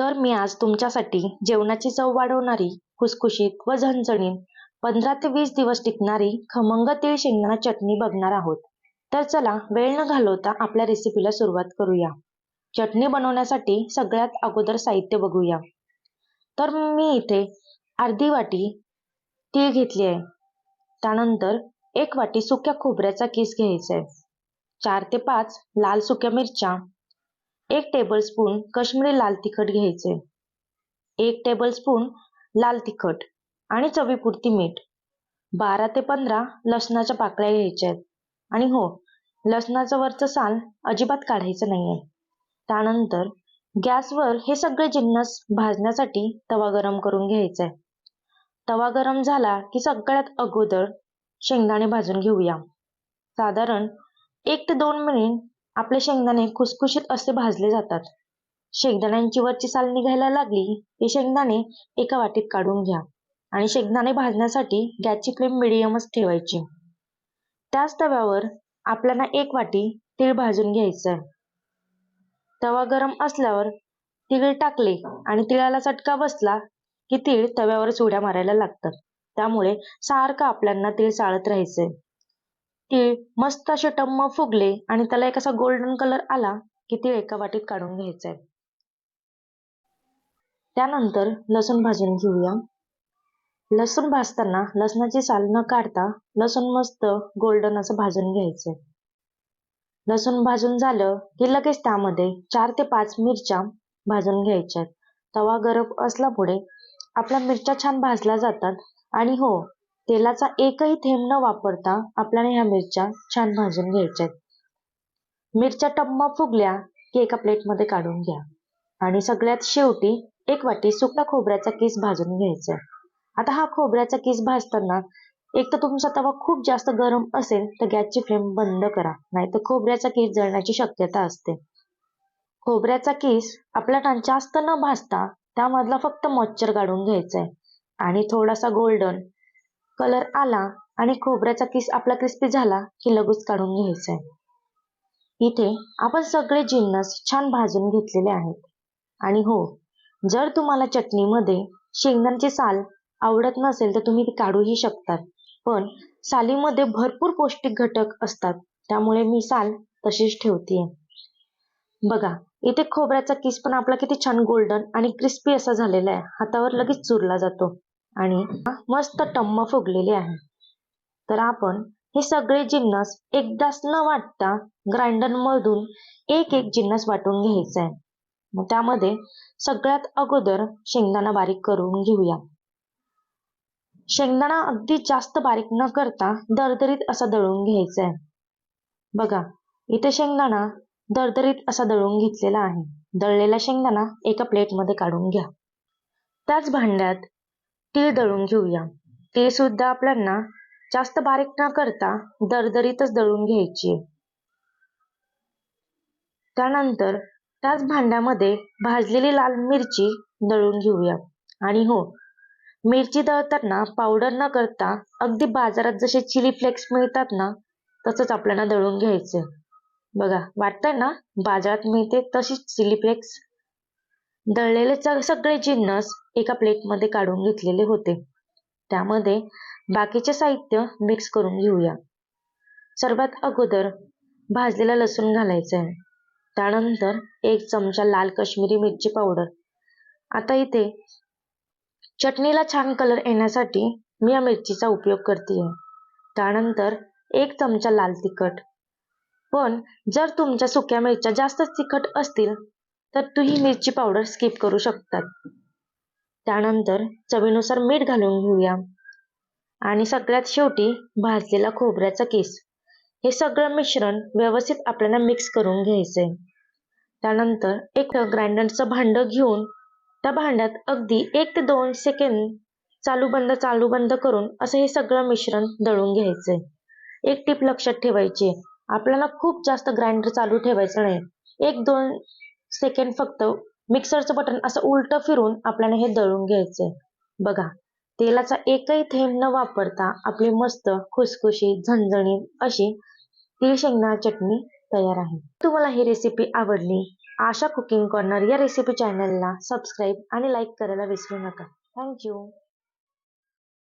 तर मी आज तुमच्यासाठी जेवणाची चव वाढवणारी खुसखुशीत व झणझणीत पंधरा ते वीस दिवस टिकणारी खमंग तीळ शेंगदाणा चटणी बघणार आहोत. तर चला वेळ न घालवता आपल्या रेसिपीला सुरुवात करूया. चटणी बनवण्यासाठी सगळ्यात अगोदर साहित्य बघूया. तर मी इथे अर्धी वाटी तीळ घेतली आहे. त्यानंतर एक वाटी सुक्या खोबऱ्याचा किस घ्यायचा आहे. चार ते पाच लाल सुक्या मिरच्या एक टेबलस्पून कश्मीरी लाल तिखट घ्यायचे. एक टेबलस्पून लाल तिखट आणि चवीपुरती मीठ. बारा ते पंधरा लसणाच्या पाकळ्या घ्यायच्या आहेत. आणि हो लसणाचं वरचं साल अजिबात काढायचं नाही आहे त्यानंतर गॅसवर हे सगळे जिन्नस भाजण्यासाठी तवा गरम करून घ्यायचा आहे तवा गरम झाला की सगळ्यात अगोदर शेंगदाणे भाजून घेऊया. साधारण एक ते दोन मिनिट आपले शेंगदाणे खुसखुशीत असे भाजले जातात. शेंगदाण्यांची वरची साल निघायला लागली की शेंगदाणे एका वाटीत काढून घ्या आणि शेंगदाणे भाजण्यासाठी गॅसची फ्लेम मिडियमच ठेवायची. त्याच तव्यावर आपल्याला एक वाटी तीळ भाजून घ्यायचं तवा गरम असल्यावर तीळ टाकले आणि तिळाला चटका बसला की तीळ तव्यावरच उड्या मारायला लागतात. त्यामुळे सारखं आपल्याला तीळ चाळत राहायचंय. तीळ मस्त असे टम्म फुगले आणि त्याला एक असा गोल्डन कलर आला की तीळ एका वाटीत काढून घ्यायचंय. त्यानंतर लसूण भाजून घेऊया. लसूण भाजताना लसणाची साल न काढता लसूण मस्त गोल्डन असं भाजून घ्यायचंय. लसूण भाजून झालं की लगेच त्यामध्ये चार ते पाच मिरच्या भाजून घ्यायच्या तवा गरम असल्यामुळे आपल्या मिरच्या छान भाजल्या जातात. आणि हो तेलाचा एकही थेंब न वापरता आपल्याला ह्या मिरच्या छान भाजून घ्यायच्या मिरच्या टम्मा फुगल्या की एका प्लेटमध्ये काढून घ्या. आणि सगळ्यात शेवटी एक वाटी सुका खोबऱ्याचा किस भाजून घ्यायचा आता हा खोबऱ्याचा किस भाजताना एक तर तुमचा तवा खूप जास्त गरम असेल तर गॅसची फ्लेम बंद करा. नाहीतर खोबऱ्याचा किस जळण्याची शक्यता असते. खोबऱ्याचा किस आपल्याला जास्त न भाजता त्यामधला फक्त मॉइश्चर काढून घ्यायचा आहे. आणि थोडासा गोल्डन कलर आला आणि खोबऱ्याचा किस आपला क्रिस्पी झाला की लगूच काढून घ्यायचा आहे इथे आपण सगळे जिन्नस छान भाजून घेतलेले आहेत. आणि हो जर तुम्हाला चटणीमध्ये शेंगदाण्याची साल आवडत नसेल तर तुम्ही ती काढूही शकतात. पण सालीमध्ये भरपूर पौष्टिक घटक असतात त्यामुळे मी साल तशीच ठेवते बघा इथे खोबऱ्याचा किस पण आपला किती छान गोल्डन आणि क्रिस्पी असा झालेला आहे. हातावर लगेच चुरला जातो. आणि मस्त टम्म फुगलेले आहे. तर आपण हे सगळे जिन्नस एकदाच न वाटता ग्राइंडर मधून एक एक जिन्नस वाटून घ्यायचा आहे मग त्यामध्ये सगळ्यात अगोदर शेंगदाणा बारीक करून घेऊया. शेंगदाणा अगदी जास्त बारीक न करता दरदरीत असा दळून घ्यायचा आहे. बघा इथे शेंगदाणा दरदरीत असा दळून घेतलेला आहे. दळलेला शेंगदाणा एका प्लेटमध्ये काढून घ्या. त्याच भांड्यात तीळ दळून घेऊया. तीळ सुद्धा आपल्याला जास्त बारीक न करता दरदरीतच दळून घ्यायची. त्यानंतर त्याच भांड्यामध्ये भाजलेली लाल मिरची दळून घेऊया. आणि हो मिरची दळताना पावडर न करता अगदी बाजारात जसे चिली फ्लेक्स मिळतात ना तसंच आपल्याला दळून घ्यायचं. बघा वाटतंय ना? बाजारात मिळते तशीच चिली फ्लेक्स दळलेले सगळे जिन्नस एका प्लेटमध्ये काढून घेतलेले होते. त्यामध्ये बाकीचे साहित्य मिक्स करून घेऊया. सर्वात अगोदर भाजलेला लसूण घालायचा आहे त्यानंतर एक चमचा लाल काश्मीरी मिरची पावडर आता इथे चटणीला छान कलर येण्यासाठी मी या मिरचीचा उपयोग करते त्यानंतर एक चमचा लाल तिखट. पण जर तुमच्या सुक्या मिरच्या जास्तच तिखट असतील तर तुम्ही मिरची पावडर स्किप करू शकतात. त्यानंतर चवीनुसार मीठ घालून घेऊया. आणि सगळ्यात शेवटी भाजलेला खोबऱ्याचा केस. हे सगळं मिश्रण व्यवस्थित आपल्याला मिक्स करून घ्यायचंय. त्यानंतर एक ग्राइंडरचं भांड घेऊन त्या भांड्यात अगदी एक ते दोन सेकंद चालू बंद चालू बंद करून असं हे सगळं मिश्रण दळून घ्यायचंय. एक टीप लक्षात ठेवायची आपल्याला खूप जास्त ग्राइंडर चालू ठेवायचं नाही. एक दोन सेकंड फक्त मिक्सरचं बटन असं उलट फिरून आपल्याला हे दळून घ्यायचंय. बघा तेलाचा एकही थेंब न वापरता आपली मस्त खुसखुशी झणझणीत अशी तीळ शेंगदाणा चटणी तयार आहे. तुम्हाला ही रेसिपी आवडली आशा कुकिंग कॉर्नर या रेसिपी चॅनलला सबस्क्राईब आणि लाईक करायला विसरू नका. थँक्यू